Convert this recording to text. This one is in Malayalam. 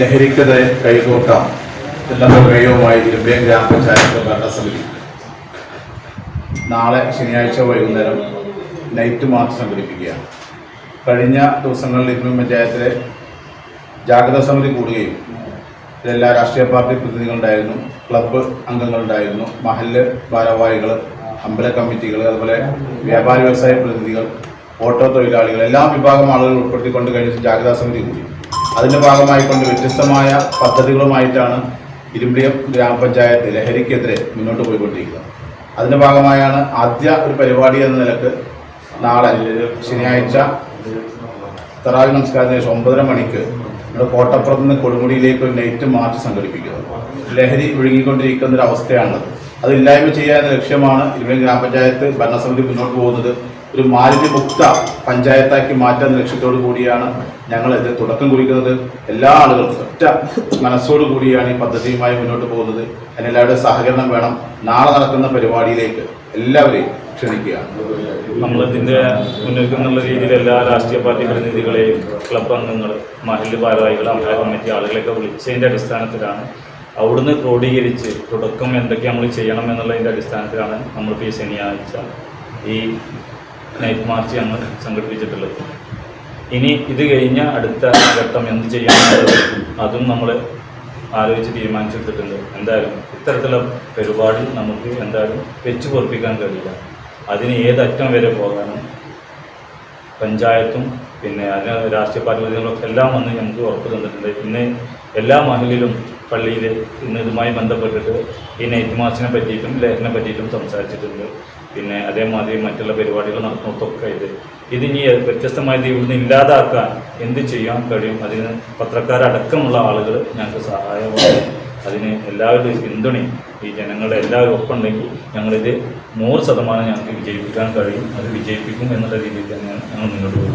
ലഹരിക്കെതിരെ കൈകോർക്കാം. എന്ന പ്രമേയവുമായി ഗ്രാമപഞ്ചായത്ത് ഭരണസമിതി. നാളെ ശനിയാഴ്ച വൈകുന്നേരം നൈറ്റ് മാർച്ച് സംഘടിപ്പിക്കുകയാണ്. കഴിഞ്ഞ ദിവസങ്ങളിൽ ഇരുമ്പേം പഞ്ചായത്തിലെ ജാഗ്രതാ സമിതി കൂടുകയും എല്ലാ രാഷ്ട്രീയ പാർട്ടി പ്രതിനിധികളുണ്ടായിരുന്നു ക്ലബ്ബ് അംഗങ്ങളുണ്ടായിരുന്നു മഹല്ല് ഭാരവാഹികൾ അമ്പല കമ്മിറ്റികൾ അതുപോലെ വ്യാപാരി വ്യവസായ പ്രതിനിധികൾ ഓട്ടോ തൊഴിലാളികൾ എല്ലാ വിഭാഗം ആളുകൾ ഉൾപ്പെടുത്തിക്കൊണ്ട് കഴിഞ്ഞ ജാഗ്രതാ സമിതി കൂടി. അതിന്റെ ഭാഗമായിക്കൊണ്ട് വ്യത്യസ്തമായ പദ്ധതികളുമായിട്ടാണ് ഇരുമ്പിളിയം ഗ്രാമപഞ്ചായത്ത് ലഹരിക്കെതിരെ മുന്നോട്ട് പോയിക്കൊണ്ടിരിക്കുന്നത്. അതിന്റെ ഭാഗമായാണ് ആദ്യ ഒരു പരിപാടി എന്ന നിലയ്ക്ക് നാളെ ശനിയാഴ്ച തറാവി നമസ്കാരത്തിന് ശേഷം ഒമ്പതര മണിക്ക് നമ്മുടെ കോട്ടപ്പുറത്ത് നിന്ന് കൊടുമുടിയിലേക്ക് ഒരു നൈറ്റ് മാർച്ച് സംഘടിപ്പിക്കുന്നത്. ലഹരി ഒഴുകിക്കൊണ്ടിരിക്കുന്ന ഒരു അവസ്ഥയാണത്. അത് ചെയ്യുക എന്ന ലക്ഷ്യമാണ് ഇരുമേൽ ഗ്രാമപഞ്ചായത്ത് ഭരണസമിതി മുന്നോട്ട് പോകുന്നത്. ഒരു മാലിന്യമുക്ത പഞ്ചായത്താക്കി മാറ്റാൻ ലക്ഷ്യത്തോടു കൂടിയാണ് ഞങ്ങൾ ഇത് തുടക്കം കുറിക്കുന്നത്. എല്ലാ ആളുകളും ഒറ്റ മനസ്സോടു കൂടിയാണ് ഈ പദ്ധതിയുമായി മുന്നോട്ട് പോകുന്നത്. അതിനെല്ലാവരുടെ സഹകരണം വേണം. നാളെ നടക്കുന്ന പരിപാടിയിലേക്ക് എല്ലാവരെയും ക്ഷണിക്കുകയാണ്. നമ്മളിതിന്റെ മുന്നോട്ട് എന്നുള്ള രീതിയിൽ എല്ലാ രാഷ്ട്രീയ പാർട്ടി പ്രതിനിധികളെയും ക്ലബ് അംഗങ്ങൾ മഹല്ല് ഭാരവാഹികൾ അമ്പല കമ്മിറ്റി ആളുകളെയൊക്കെ വിളിച്ചതിന്റെ അടിസ്ഥാനത്തിലാണ് അവിടുന്ന് ക്രോഡീകരിച്ച് തുടക്കം എന്തൊക്കെ നമ്മൾ ചെയ്യണം എന്നുള്ളതിന്റെ അടിസ്ഥാനത്തിലാണ് നമ്മളിപ്പോൾ ഈ ശനിയാഴ്ച ഈ നൈറ്റ് മാർച്ച് ഞങ്ങൾ സംഘടിപ്പിച്ചിട്ടുള്ളത്. ഇനി ഇത് കഴിഞ്ഞ അടുത്ത ഘട്ടം എന്ത് ചെയ്യണമെന്നുള്ളത് അതും നമ്മൾ ആലോചിച്ച് തീരുമാനിച്ചെടുത്തിട്ടുണ്ട്. എന്തായാലും ഇത്തരത്തിലുള്ള പരിപാടി നമുക്ക് എന്തായാലും വെച്ചു പൊറപ്പിക്കാൻ കഴിയില്ല. അതിന് ഏതറ്റം വരെ പോകാനും പഞ്ചായത്തും പിന്നെ അതിന് രാഷ്ട്രീയ പാർട്ടി പ്രതിനിധികളൊക്കെ എല്ലാം വന്ന് ഞങ്ങൾക്ക് ഉറപ്പ് തന്നിട്ടുണ്ട്. ഇന്ന് എല്ലാ മഹലിലും പള്ളിയിൽ ഇന്ന് ഇതുമായി ബന്ധപ്പെട്ടിട്ട് ഈ നൈറ്റ് മാസിനെ പറ്റിയിട്ടും ലേഖനെ പറ്റിയിട്ടും സംസാരിച്ചിട്ടുണ്ട്. പിന്നെ അതേമാതിരി മറ്റുള്ള പരിപാടികൾ നടത്തുന്നതൊക്കെ ഇത്. ഇതിനി വ്യത്യസ്തമായത് ഇവിടുന്ന് ഇല്ലാതാക്കാൻ എന്ത് ചെയ്യാൻ കഴിയും? അതിന് പത്രക്കാരടക്കമുള്ള ആളുകൾ ഞങ്ങൾക്ക് സഹായമാണ് അതിന് എല്ലാവരുടെയും പിന്തുണയും ഈ ജനങ്ങളുടെ എല്ലാവരും ഒപ്പുണ്ടെങ്കിൽ ഞങ്ങളിത് നൂറ് ശതമാനം ഞങ്ങൾക്ക് വിജയിപ്പിക്കാൻ കഴിയും. അത് വിജയിപ്പിക്കും എന്നുള്ള രീതിയിൽ തന്നെയാണ് ഞങ്ങൾ മുന്നോട്ട് പോകുന്നത്.